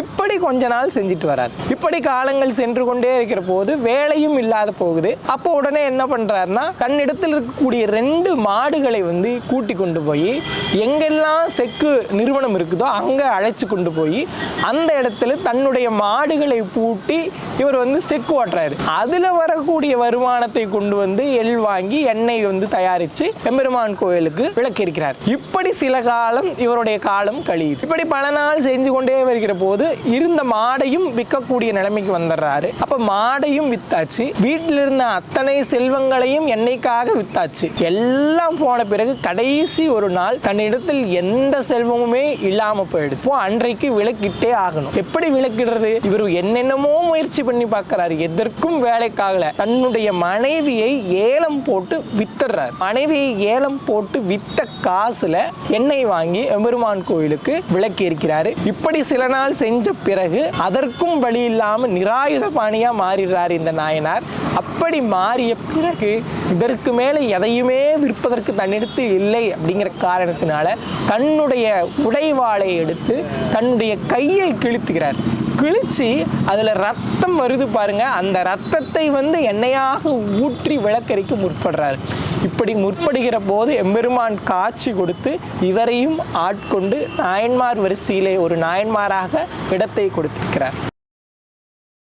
இப்படி கொஞ்ச நாள் செஞ்சுட்டு வரார். இப்படி காலங்கள் சென்று கொண்டே இருக்கிற போது வேலையும் இல்லாத போகுது. அப்போ உடனே என்ன பண்ணுறாருன்னா தன்னிடத்தில் இருக்கக்கூடிய ரெண்டு மாடுகளை வந்து கூட்டி கொண்டு போய் எங்கெல்லாம் செக்கு நிறுவனம் இருக்குதோ அங்கே அழைச்சி கொண்டு போய் அந்த இடத்துல தன்னுடைய மாடுகளை பூட்டி இவர் வந்து செக்கு ஓட்டுறாரு. அதில் வரக்கூடிய வருமானத்தை கொண்டு வந்து எள் வாங்கி எண்ணெய் வந்து தயாரித்து எம்பெருமான் கோயிலுக்கு விளக்கியிருக்கிறார் இப்படி சில காலம் இவருடைய காலம் கழியுது. இப்படி பல நாள் செஞ்சு கொண்டே வருகிற போது இருந்த மாடையும் விற்கக்கூடிய நிலைமைக்கு வந்துடுறாரு. அப்ப மாடையும் வித்தாச்சு. வீட்டில் இருந்த அத்தனை செல்வங்களையும் என்னைக்காக வித்தாச்சு? எல்லாம் போன பிறகு கடைசி ஒரு நாள் தன்னிடத்தில் எந்த செல்வமுமே இல்லாம போயிடுது. அன்றைக்கு விளக்கிட்டே ஆகணும். எப்படி விளக்கிடுறது இவர் என்னென்னமோ முயற்சி பண்ணி பார்க்கிறாரு. எதற்கும் வேலைக்காகல. தன்னுடைய மனைவியை ஏலம் போட்டு வித்துடுறார். மனைவியை ஏலம் போட்டு வித்த காசுல எண்ணெய் வாங்கி எம்பெருமான் கோயிலுக்கு விளக்கி இருக்கிறாரு இப்படி சில நாள் செஞ்சு பிறகு அதற்கும் வழி இல்லாம நிராயுத பாணியா மாறிடுறார் இந்த நாயனார். அப்படி மாறிய பிறகு இதற்கு மேலே எதையுமே விற்பதற்கு தன்னிடத்து இல்லை அப்படிங்கிற காரணத்தினால தன்னுடைய உடைவாளை எடுத்து தன்னுடைய கையை கிழித்துகிறார். கிழிச்சு அதில் ரத்தம் வருது பாருங்க. அந்த ரத்தத்தை வந்து எண்ணெயாக ஊற்றி விளக்கரிக்க முற்படுறாரு. இப்படி முற்படுகிற போது எம்பெருமான் காட்சி கொடுத்து இவரையும் ஆட்கொண்டு நாயன்மார் வரிசையிலே ஒரு நாயன்மாராக இடத்தை கொடுத்திருக்கிறார்.